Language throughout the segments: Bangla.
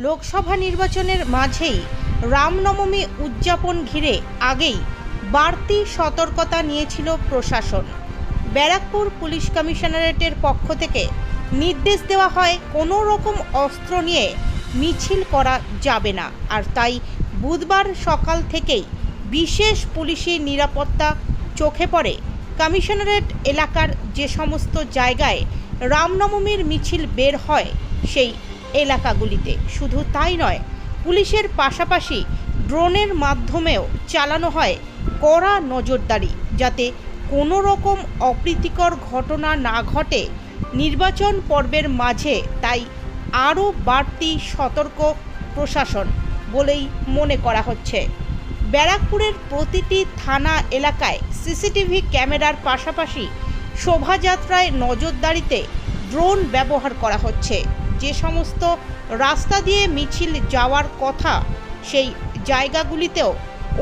লোকসভা নির্বাচনের মাঝেই রামনবমী উদযাপন ঘিরে আগেই বাড়তি সতর্কতা নিয়েছিল প্রশাসন। ব্যারাকপুর পুলিশ কমিশনারেটের পক্ষ থেকে নির্দেশ দেওয়া হয়, কোনো রকম অস্ত্র নিয়ে মিছিল করা যাবে না। আর তাই বুধবার সকাল থেকেই বিশেষ পুলিশি নিরাপত্তা চোখে পড়ে কমিশনারেট এলাকার যে সমস্ত জায়গায় রামনবমীর মিছিল বের হয়, সেই এলাকাগুলিতে। শুধু তাই নয়, পুলিশের পাশাপাশি ড্রোনের মাধ্যমেও চালানো হয় কড়া নজরদারি যাতে কোনো রকম অপ্রীতিকর ঘটনা না ঘটে। নির্বাচন পর্বের মাঝে তাই আরও বাড়তি সতর্ক প্রশাসন বলেই মনে করা হচ্ছে। ব্যারাকপুরের প্রতিটি থানা এলাকায় সিসিটিভি ক্যামেরার পাশাপাশি শোভাযাত্রায় নজরদারিতে ড্রোন ব্যবহার করা হচ্ছে। যে সমস্ত রাস্তা দিয়ে মিছিল যাওয়ার কথা সেই জায়গাগুলিতেও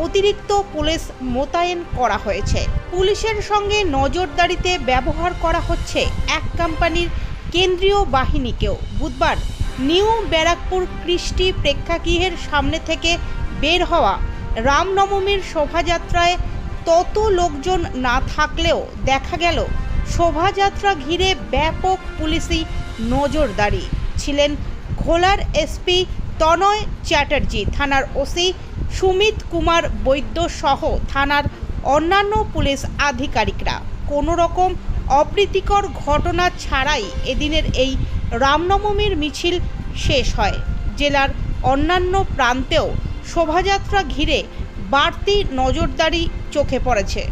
অতিরিক্ত পুলিশ মোতায়েন করা হয়েছে। পুলিশের সঙ্গে নজরদারিতে ব্যবহার করা হচ্ছে এক কোম্পানির কেন্দ্রীয় বাহিনীকেও। বুধবার নিউ ব্যারাকপুর কৃষ্টি প্রেক্ষাগৃহের সামনে থেকে বের হওয়া রামনবমীর শোভাযাত্রায় তত লোকজন না থাকলেও দেখা গেল, শোভাযাত্রা ঘিরে ব্যাপক পুলিশি নজরদারি। ছিলেন ঘোলার এসপি তনয় চ্যাটার্জি, থানার ওসি সুমিত কুমার বৈদ্য সহ থানার অন্যান্য পুলিশ আধিকারিকরা। কোনো রকম অপ্রীতিকর ঘটনা ছাড়াই এদিনের এই রামনবমীর মিছিল শেষ হয়। জেলার অন্যান্য প্রান্তেও শোভাযাত্রা ঘিরে বাড়তি নজরদারি চোখে পড়েছে।